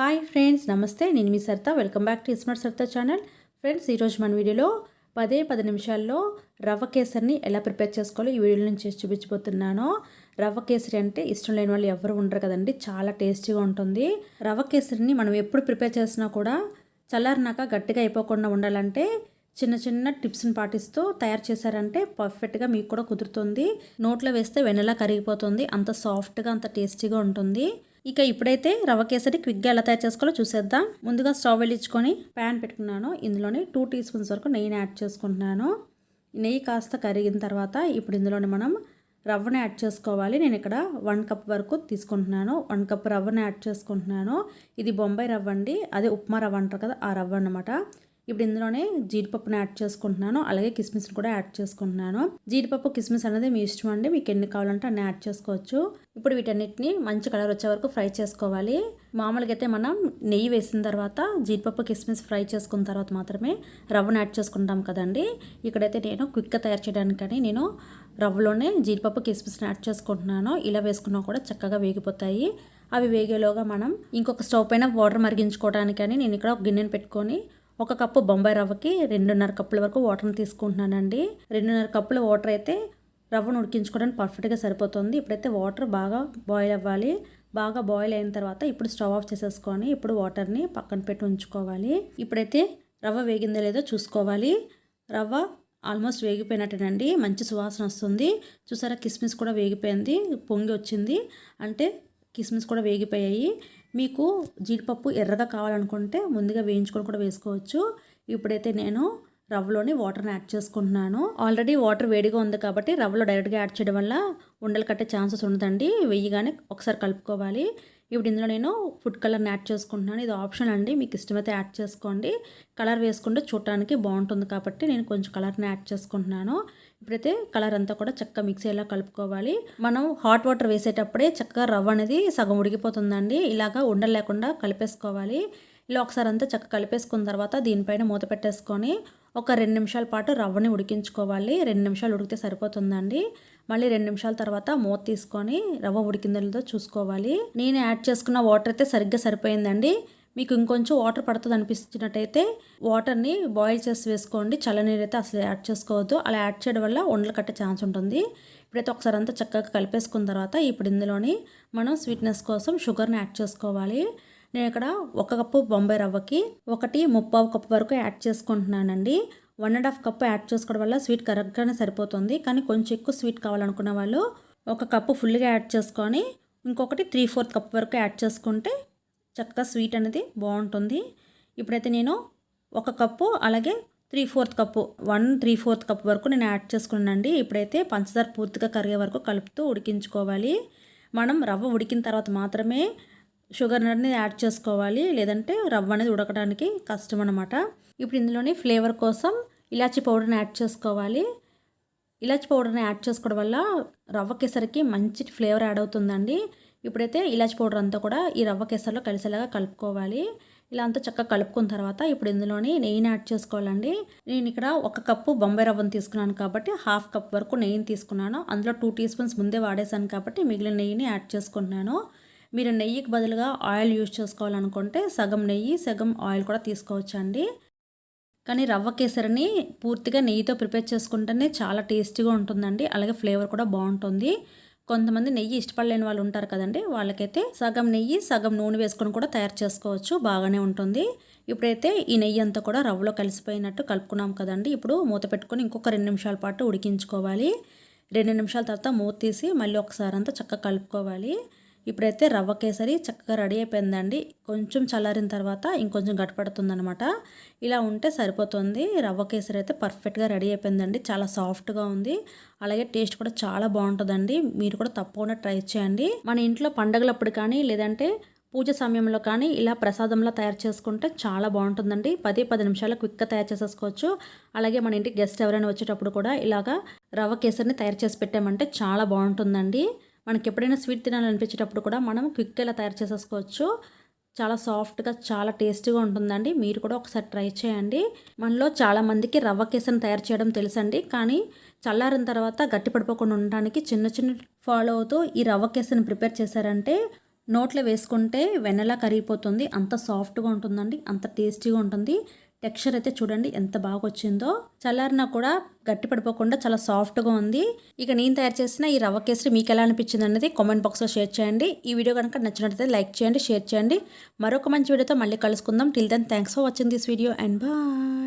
Hi friends నమస్తే. నేను మీ Sarita. Welcome back to smart Sarita channel. Friends ఈరోజు మన వీడియోలో పదే పది నిమిషాల్లో రవ్వ కేసరిని ఎలా ప్రిపేర్ చేసుకోవాలో ఈ వీడియోలో నేను చేసి చూపించబోతున్నాను. రవ్వ కేసరి అంటే ఇష్టం లేని వాళ్ళు ఎవరు ఉండరు కదండి. చాలా టేస్టీగా ఉంటుంది. రవ్వ కేసరిని మనం ఎప్పుడు ప్రిపేర్ చేసినా కూడా చల్లారినాక గట్టిగా అయిపోకుండా ఉండాలంటే చిన్న చిన్న టిప్స్ని పాటిస్తూ తయారు చేశారంటే పర్ఫెక్ట్గా మీకు కూడా కుదురుతుంది. నోట్లో వేస్తే వెనలా కరిగిపోతుంది. అంత సాఫ్ట్గా అంత టేస్టీగా ఉంటుంది. ఇక ఇప్పుడైతే రవ్వ కేసరి క్విక్గా ఎలా తయారు చేసుకోవాలో చూసేద్దాం. ముందుగా స్టవ్ వెళ్ళించుకొని ప్యాన్ పెట్టుకున్నాను. ఇందులోని టూ టీ స్పూన్స్ వరకు నెయ్యిని యాడ్ చేసుకుంటున్నాను. నెయ్యి కాస్త కరిగిన తర్వాత ఇప్పుడు ఇందులోని మనం రవ్వని యాడ్ చేసుకోవాలి. నేను ఇక్కడ వన్ కప్ వరకు తీసుకుంటున్నాను. వన్ కప్ రవ్వని యాడ్ చేసుకుంటున్నాను. ఇది బొంబాయి రవ్వ అండి. అదే ఉప్మా రవ్వ అంటారు కదా ఆ రవ్వ అనమాట ఇప్పుడు ఇందులోనే జీడిపప్పుని యాడ్ చేసుకుంటున్నాను. అలాగే కిస్మిస్ని కూడా యాడ్ చేసుకుంటున్నాను. జీడిపప్పు కిస్మిస్ అనేది మీ ఇష్టం అండి. మీకు ఎన్ని కావాలంటే అన్ని యాడ్ చేసుకోవచ్చు. ఇప్పుడు వీటన్నిటిని మంచి కలర్ వచ్చే వరకు ఫ్రై చేసుకోవాలి. మామూలుగా అయితే మనం నెయ్యి వేసిన తర్వాత జీడిపప్పు కిస్మిస్ ఫ్రై చేసుకున్న తర్వాత మాత్రమే రవ్వను యాడ్ చేసుకుంటాం కదండి. ఇక్కడైతే నేను క్విక్గా తయారు చేయడానికని నేను రవ్వలోనే జీడిపప్పు కిస్మిస్ని యాడ్ చేసుకుంటున్నాను. ఇలా వేసుకున్నా కూడా చక్కగా వేగిపోతాయి. అవి వేగేలోగా మనం ఇంకొక స్టవ్ పైన వాటర్ మరిగించుకోవడానికని నేను ఇక్కడ ఒక గిన్నెను పెట్టుకొని ఒక కప్పు బొంబాయి రవ్వకి రెండున్నర కప్పుల వరకు వాటర్ని తీసుకుంటున్నానండి. రెండున్నర కప్పుల వాటర్ అయితే రవ్వను ఉడికించుకోవడానికి పర్ఫెక్ట్గా సరిపోతుంది. ఇప్పుడైతే వాటర్ బాగా బాయిల్ అవ్వాలి. బాగా బాయిల్ అయిన తర్వాత ఇప్పుడు స్టవ్ ఆఫ్ చేసేసుకొని ఇప్పుడు వాటర్ని పక్కన పెట్టి ఉంచుకోవాలి. ఇప్పుడైతే రవ్వ వేగిందో లేదో చూసుకోవాలి. రవ్వ ఆల్మోస్ట్ వేగిపోయినట్టేనండి. మంచి సువాసన వస్తుంది. చూసారా కిస్మిస్ కూడా వేగిపోయింది. పొంగి వచ్చింది. అంటే కిస్మిస్ కూడా వేగిపోయాయి. మీకు జీడిపప్పు ఎర్రగా కావాలనుకుంటే ముందుగా వేయించుకొని కూడా వేసుకోవచ్చు. ఇప్పుడైతే నేను రవ్వలోని వాటర్ని యాడ్ చేసుకుంటున్నాను. ఆల్రెడీ వాటర్ వేడిగా ఉంది కాబట్టి రవ్వలో డైరెక్ట్గా యాడ్ చేయడం వల్ల ఉండలు కట్టే ఛాన్సెస్ ఉండదండి. వెయ్యిగానే ఒకసారి కలుపుకోవాలి. ఇప్పుడు ఇందులో నేను ఫుడ్ కలర్ని యాడ్ చేసుకుంటున్నాను. ఇది ఆప్షన్ అండి. మీకు ఇష్టమైతే యాడ్ చేసుకోండి. కలర్ వేసుకుంటే చూడటానికి బాగుంటుంది కాబట్టి నేను కొంచెం కలర్ని యాడ్ చేసుకుంటున్నాను. ఇప్పుడైతే కలర్ అంతా కూడా చక్కగా మిక్స్ అయ్యేలా కలుపుకోవాలి. మనం హాట్ వాటర్ వేసేటప్పుడే చక్కగా రవ్వ అనేది సగం ఉడికిపోతుందండి. ఇలాగా ఉండలు లేకుండా కలిపేసుకోవాలి. ఇలా ఒకసారి అంతా చక్కగా కలిపేసుకున్న తర్వాత దీనిపైన మూత పెట్టేసుకొని ఒక రెండు నిమిషాల పాటు రవ్వని ఉడికించుకోవాలి. రెండు నిమిషాలు ఉడికితే సరిపోతుందండి. మళ్ళీ రెండు నిమిషాల తర్వాత మూత తీసుకొని రవ్వ ఉడికిందో చూసుకోవాలి. నేను యాడ్ చేసుకున్న వాటర్ అయితే సరిగ్గా సరిపోయిందండి. మీకు ఇంకొంచెం వాటర్ పడుతుంది అనిపించినట్టయితే వాటర్ని బాయిల్ చేసి వేసుకోండి. చల్లనీరు అయితే అసలు యాడ్ చేసుకోవద్దు. అలా యాడ్ చేయడం వల్ల ఉండలు కట్టే ఛాన్స్ ఉంటుంది. ఇప్పుడైతే ఒకసారి అంతా చక్కగా కలిపేసుకున్న తర్వాత ఇప్పుడు ఇందులోని మనం స్వీట్నెస్ కోసం షుగర్ని యాడ్ చేసుకోవాలి. నేను ఇక్కడ ఒక కప్పు బొంబాయి రవ్వకి ఒకటి ముప్పావు కప్పు వరకు యాడ్ చేసుకుంటున్నానండి. One and half cup add చేసుకోవడం వల్ల స్వీట్ కరెక్ట్గానే సరిపోతుంది. కానీ కొంచెం ఎక్కువ స్వీట్ కావాలనుకున్న వాళ్ళు ఒక కప్పు ఫుల్గా యాడ్ చేసుకొని ఇంకొకటి త్రీ ఫోర్త్ కప్ వరకు యాడ్ చేసుకుంటే చక్కగా స్వీట్ అనేది బాగుంటుంది. ఇప్పుడైతే నేను ఒక కప్పు అలాగే three fourth cup one three fourth cup వరకు నేను యాడ్ చేసుకున్నానండి. ఇప్పుడైతే పంచదార పూర్తిగా కరిగే వరకు కలుపుతూ ఉడికించుకోవాలి. మనం రవ్వ ఉడికిన తర్వాత మాత్రమే షుగర్ అనేది యాడ్ చేసుకోవాలి లేదంటే రవ్వ అనేది ఉడకడానికి కష్టం అనమాట ఇప్పుడు ఇందులోని ఫ్లేవర్ కోసం ఇలాచి పౌడర్ని యాడ్ చేసుకోవాలి. ఇలాచి పౌడర్ని యాడ్ చేసుకోవడం వల్ల రవ్వ కేసరికి మంచి ఫ్లేవర్ యాడ్ అవుతుందండి. ఇప్పుడైతే ఇలాచి పౌడర్ అంతా కూడా ఈ రవ్వ కేసరిలో కలిసేలాగా కలుపుకోవాలి. ఇలా అంతా చక్కగా కలుపుకున్న తర్వాత ఇప్పుడు ఇందులోని నెయ్యిని యాడ్ చేసుకోవాలండి. నేను ఇక్కడ ఒక కప్పు బొంబాయి రవ్వను తీసుకున్నాను కాబట్టి హాఫ్ కప్ వరకు నెయ్యిని తీసుకున్నాను. అందులో టూ టీ స్పూన్స్ ముందే వాడేసాను కాబట్టి మిగిలిన నెయ్యిని యాడ్ చేసుకుంటున్నాను. మీరు నెయ్యికి బదులుగా ఆయిల్ యూజ్ చేసుకోవాలనుకుంటే సగం నెయ్యి సగం ఆయిల్ కూడా తీసుకోవచ్చండి. కానీ రవ్వ కేసరిని పూర్తిగా నెయ్యితో ప్రిపేర్ చేసుకుంటేనే చాలా టేస్టీగా ఉంటుందండి. అలాగే ఫ్లేవర్ కూడా బాగుంటుంది. కొంతమంది నెయ్యి ఇష్టపడలేని వాళ్ళు ఉంటారు కదండి. వాళ్ళకైతే సగం నెయ్యి సగం నూనె వేసుకొని కూడా తయారు చేసుకోవచ్చు. బాగానే ఉంటుంది. ఇప్పుడైతే ఈ నెయ్యి అంతా కూడా రవ్వలో కలిసిపోయినట్టు కలుపుకున్నాం కదండి. ఇప్పుడు మూత పెట్టుకొని ఇంకొక రెండు నిమిషాల పాటు ఉడికించుకోవాలి. రెండు నిమిషాల తర్వాత మూత తీసి మళ్ళీ ఒకసారి అంతా చక్కగా కలుపుకోవాలి. ఇప్పుడైతే రవ్వ కేసరి చక్కగా రెడీ అయిపోయిందండి. కొంచెం చల్లారిన తర్వాత ఇంకొంచెం గట్టిపడుతుందనమాట ఇలా ఉంటే సరిపోతుంది. రవ్వ కేసరి అయితే పర్ఫెక్ట్గా రెడీ అయిపోయిందండి. చాలా సాఫ్ట్గా ఉంది. అలాగే టేస్ట్ కూడా చాలా బాగుంటుందండి. మీరు కూడా తప్పకుండా ట్రై చేయండి. మన ఇంట్లో పండగలప్పుడు కానీ లేదంటే పూజ సమయంలో కానీ ఇలా ప్రసాదంలో తయారు చేసుకుంటే చాలా బాగుంటుందండి. పది పది నిమిషాలు క్విక్గా తయారు చేసేసుకోవచ్చు. అలాగే మన ఇంటికి గెస్ట్ ఎవరైనా వచ్చేటప్పుడు కూడా ఇలాగా రవ్వ కేసరిని తయారు చేసి పెట్టామంటే చాలా బాగుంటుందండి. మనకి ఎప్పుడైనా స్వీట్ తినాలనిపించేటప్పుడు కూడా మనం క్విక్గా ఇలా తయారు చేసేసుకోవచ్చు. చాలా సాఫ్ట్గా చాలా టేస్టీగా ఉంటుందండి. మీరు కూడా ఒకసారి ట్రై చేయండి. మనలో చాలామందికి రవ్వ కేసరిని తయారు చేయడం తెలుసండి. కానీ చల్లారిన తర్వాత గట్టి పడిపోకుండా ఉండడానికి చిన్న చిన్న ఫాలో అవుతూ ఈ రవ్వ కేసరిని ప్రిపేర్ చేశారంటే నోట్లో వేసుకుంటే వెనలా కరిగిపోతుంది. అంత సాఫ్ట్గా ఉంటుందండి. అంత టేస్టీగా ఉంటుంది. టెక్స్చర్ అయితే చూడండి ఎంత బాగా వచ్చిందో చల్లారినా కూడా గట్టి పడిపోకుండా చాలా సాఫ్ట్గా ఉంది. ఇక నేను తయారు చేసిన ఈ రవ్వ కేసరి మీకు ఎలా అనిపించింది అనేది కామెంట్ బాక్స్లో షేర్ చేయండి. ఈ వీడియో కనుక నచ్చినట్లయితే లైక్ చేయండి షేర్ చేయండి. మరొక మంచి వీడియోతో మళ్ళీ కలుసుకుందాం. Till then thanks for watching this video and bye